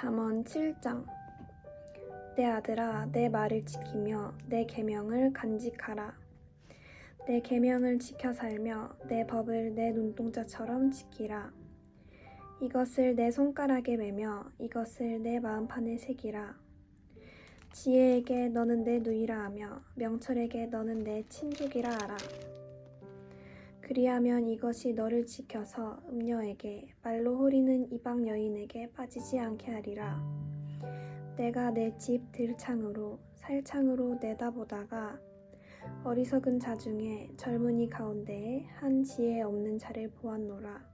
잠언 7장. 내 아들아 내 말을 지키며 내 계명을 간직하라. 내 계명을 지켜 살며 내 법을 내 눈동자처럼 지키라. 이것을 내 손가락에 매며 이것을 내 마음판에 새기라. 지혜에게 너는 내 누이라 하며 명철에게 너는 내 친족이라 하라 그리하면 이것이 너를 지켜서 음녀에게 말로 호리는 이방 여인에게 빠지지 않게 하리라. 내가 내 집 들창으로 살창으로 내다보다가 어리석은 자 중에 젊은이 가운데에 한 지혜 없는 자를 보았노라.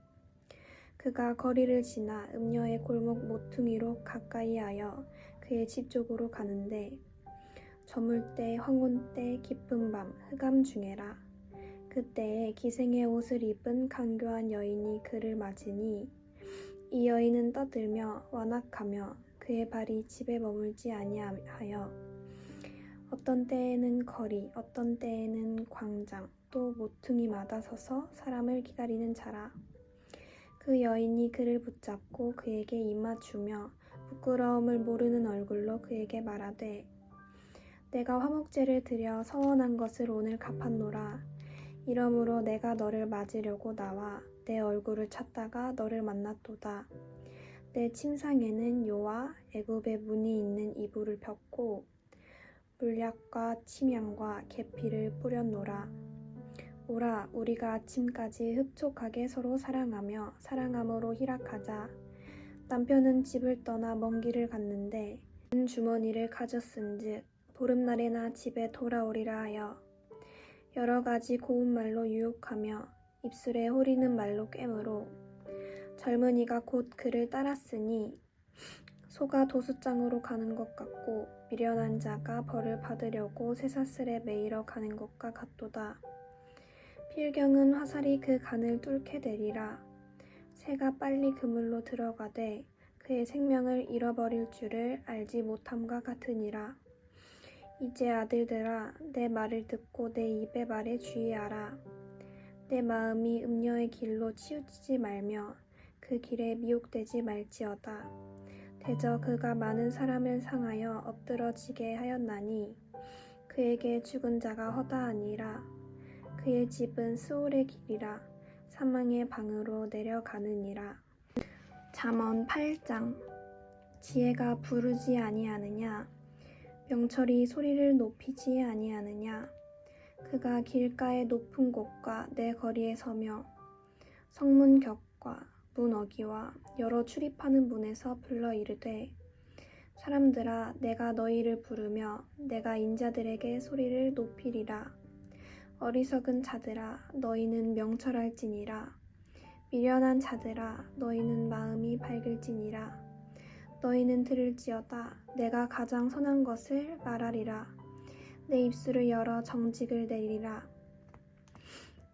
그가 거리를 지나 음녀의 골목 모퉁이로 가까이 하여 그의 집 쪽으로 가는데 저물 때 황혼 때 깊은 밤 흑암 중에라. 그때에 기생의 옷을 입은 강교한 여인이 그를 맞으니 이 여인은 떠들며 완악하며 그의 발이 집에 머물지 아니하여 어떤 때에는 거리 어떤 때에는 광장 또 모퉁이마다 서서 사람을 기다리는 자라. 그 여인이 그를 붙잡고 그에게 입맞추며 부끄러움을 모르는 얼굴로 그에게 말하되 내가 화목제를 드려 서원한 것을 오늘 갚았노라 이러므로 내가 너를 맞으려고 나와 내 얼굴을 찾다가 너를 만났도다. 내 침상에는 요와 애굽의 문이 있는 이불을 폈고 물약과 침향과 계피를 뿌렸노라. 오라 우리가 아침까지 흡족하게 서로 사랑하며 사랑함으로 희락하자. 남편은 집을 떠나 먼 길을 갔는데 큰 주머니를 가졌은즉 보름날에나 집에 돌아오리라 하여 여러 가지 고운 말로 유혹하며 입술에 호리는 말로 꿰므로 젊은이가 곧 그를 따랐으니 소가 도수장으로 가는 것 같고 미련한 자가 벌을 받으려고 쇠사슬에 매이러 가는 것과 같도다. 필경은 화살이 그 간을 뚫게 되리라. 새가 빨리 그물로 들어가되 그의 생명을 잃어버릴 줄을 알지 못함과 같으니라. 이제 아들들아 내 말을 듣고 내 입의 말에 주의하라. 내 마음이 음녀의 길로 치우치지 말며 그 길에 미혹되지 말지어다. 대저 그가 많은 사람을 상하여 엎드러지게 하였나니 그에게 죽은 자가 허다하니라. 그의 집은 스올의 길이라 사망의 방으로 내려가느니라. 잠언 8장 지혜가 부르지 아니하느냐 명철이 소리를 높이지 아니하느냐. 그가 길가의 높은 곳과 내 거리에 서며 성문 격과 문 어기와 여러 출입하는 문에서 불러 이르되 사람들아 내가 너희를 부르며 내가 인자들에게 소리를 높이리라. 어리석은 자들아 너희는 명철할지니라. 미련한 자들아 너희는 마음이 밝을지니라 너희는 들을지어다. 내가 가장 선한 것을 말하리라. 내 입술을 열어 정직을 내리라.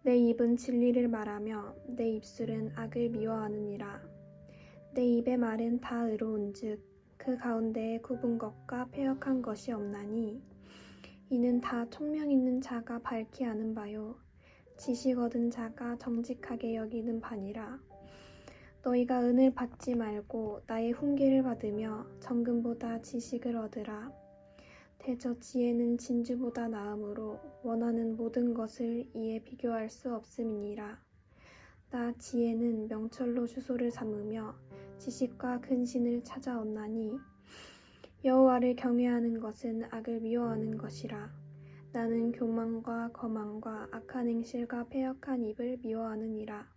내 입은 진리를 말하며 내 입술은 악을 미워하느니라. 내 입의 말은 다 의로운즉 그 가운데에 굽은 것과 폐역한 것이 없나니 이는 다 총명 있는 자가 밝히 아는 바요. 지식 얻은 자가 정직하게 여기는 바니라 너희가 은을 받지 말고 나의 훈계를 받으며 정금보다 지식을 얻으라. 대저 지혜는 진주보다 나음으로 원하는 모든 것을 이에 비교할 수 없음이니라. 나 지혜는 명철로 주소를 삼으며 지식과 근신을 찾아온나니 여호와를 경외하는 것은 악을 미워하는 것이라. 나는 교만과 거만과 악한 행실과 패역한 입을 미워하느니라.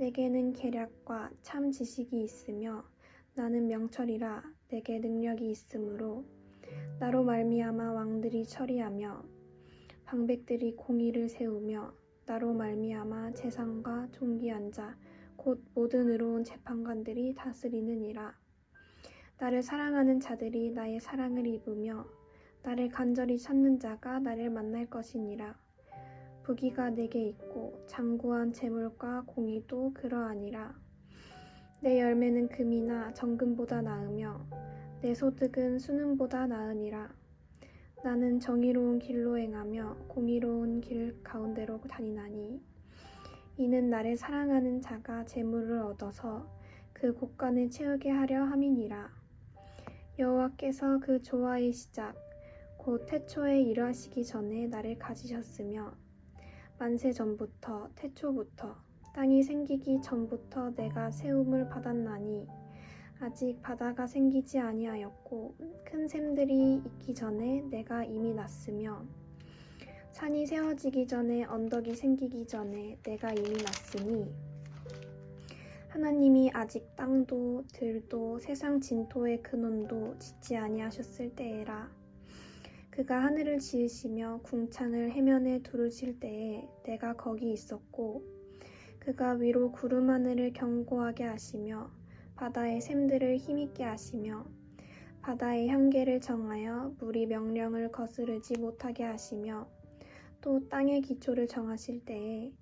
내게는 계략과 참 지식이 있으며 나는 명철이라 내게 능력이 있으므로 나로 말미암아 왕들이 처리하며 방백들이 공의를 세우며 나로 말미암아 재상과 존귀한 자 곧 모든 의로운 재판관들이 다스리느니라. 나를 사랑하는 자들이 나의 사랑을 입으며 나를 간절히 찾는 자가 나를 만날 것이니라 부기가 내게 있고 장구한 재물과 공의도 그러하니라. 내 열매는 금이나 정금보다 나으며 내 소득은 수능보다 나으니라. 나는 정의로운 길로 행하며 공의로운 길 가운데로 다니나니 이는 나를 사랑하는 자가 재물을 얻어서 그 곳간을 채우게 하려 함이니라. 여호와께서 그 조화의 시작 곧 태초에 일하시기 전에 나를 가지셨으며 만세 전부터 태초부터 땅이 생기기 전부터 내가 세움을 받았나니 아직 바다가 생기지 아니하였고 큰 샘들이 있기 전에 내가 이미 났으며 산이 세워지기 전에 언덕이 생기기 전에 내가 이미 났으니 하나님이 아직 땅도 들도 세상 진토의 근원도 짓지 아니하셨을 때에라 그가 하늘을 지으시며 궁창을 해면에 두르실 때에 내가 거기 있었고 그가 위로 구름 하늘을 견고하게 하시며 바다의 샘들을 힘있게 하시며 바다의 향계를 정하여 물이 명령을 거스르지 못하게 하시며 또 땅의 기초를 정하실 때에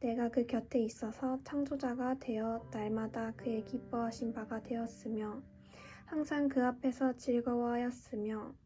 내가 그 곁에 있어서 창조자가 되어 날마다 그의 기뻐하신 바가 되었으며 항상 그 앞에서 즐거워하였으며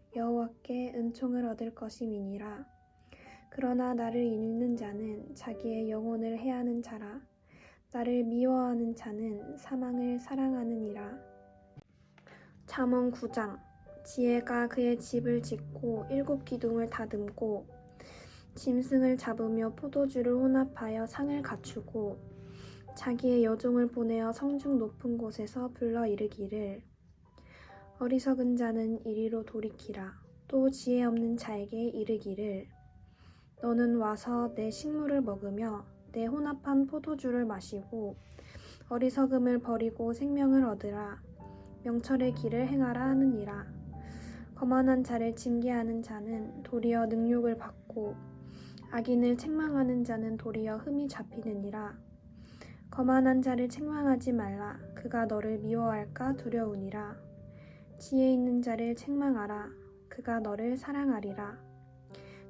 은총을 얻을 것임이니라. 그러나 나를 잃는 자는 자기의 영혼을 해하는 자라. 나를 미워하는 자는 사망을 사랑하느니라. 잠언 9장. 지혜가 그의 집을 짓고 일곱 기둥을 다듬고 짐승을 잡으며 포도주를 혼합하여 상을 갖추고 자기의 여종을 보내어 성중 높은 곳에서 불러 이르기를. 어리석은 자는 이리로 돌이키라 또 지혜 없는 자에게 이르기를 너는 와서 내 식물을 먹으며 내 혼합한 포도주를 마시고 어리석음을 버리고 생명을 얻으라. 명철의 길을 행하라 하느니라. 거만한 자를 징계하는 자는 도리어 능욕을 받고 악인을 책망하는 자는 도리어 흠이 잡히느니라. 거만한 자를 책망하지 말라. 그가 너를 미워할까 두려우니라. 지혜 있는 자를 책망하라 그가 너를 사랑하리라.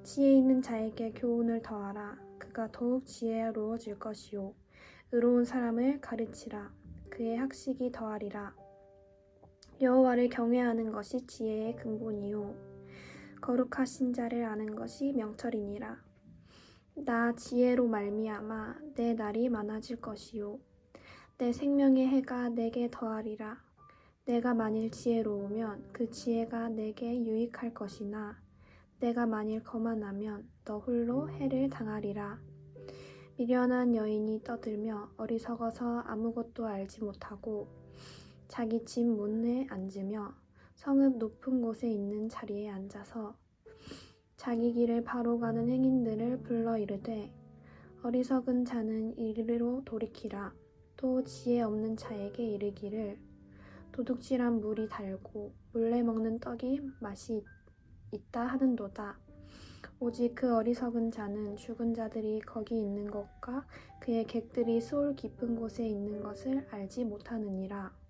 지혜 있는 자에게 교훈을 더하라. 그가 더욱 지혜로워질 것이요. 의로운 사람을 가르치라. 그의 학식이 더하리라. 여호와를 경외하는 것이 지혜의 근본이요. 거룩하신 자를 아는 것이 명철이니라. 나 지혜로 말미암아 내 날이 많아질 것이요. 내 생명의 해가 내게 더하리라 내가 만일 지혜로우면 그 지혜가 내게 유익할 것이나 내가 만일 거만하면 너 홀로 해를 당하리라. 미련한 여인이 떠들며 어리석어서 아무것도 알지 못하고 자기 집 문에 앉으며 성읍 높은 곳에 있는 자리에 앉아서 자기 길을 바로 가는 행인들을 불러 이르되 어리석은 자는 이리로 돌이키라. 또 지혜 없는 자에게 이르기를 도둑질한 물이 달고 몰래 먹는 떡이 맛이 있다 하는도다. 오직 그 어리석은 자는 죽은 자들이 거기 있는 것과 그의 객들이 수올 깊은 곳에 있는 것을 알지 못하느니라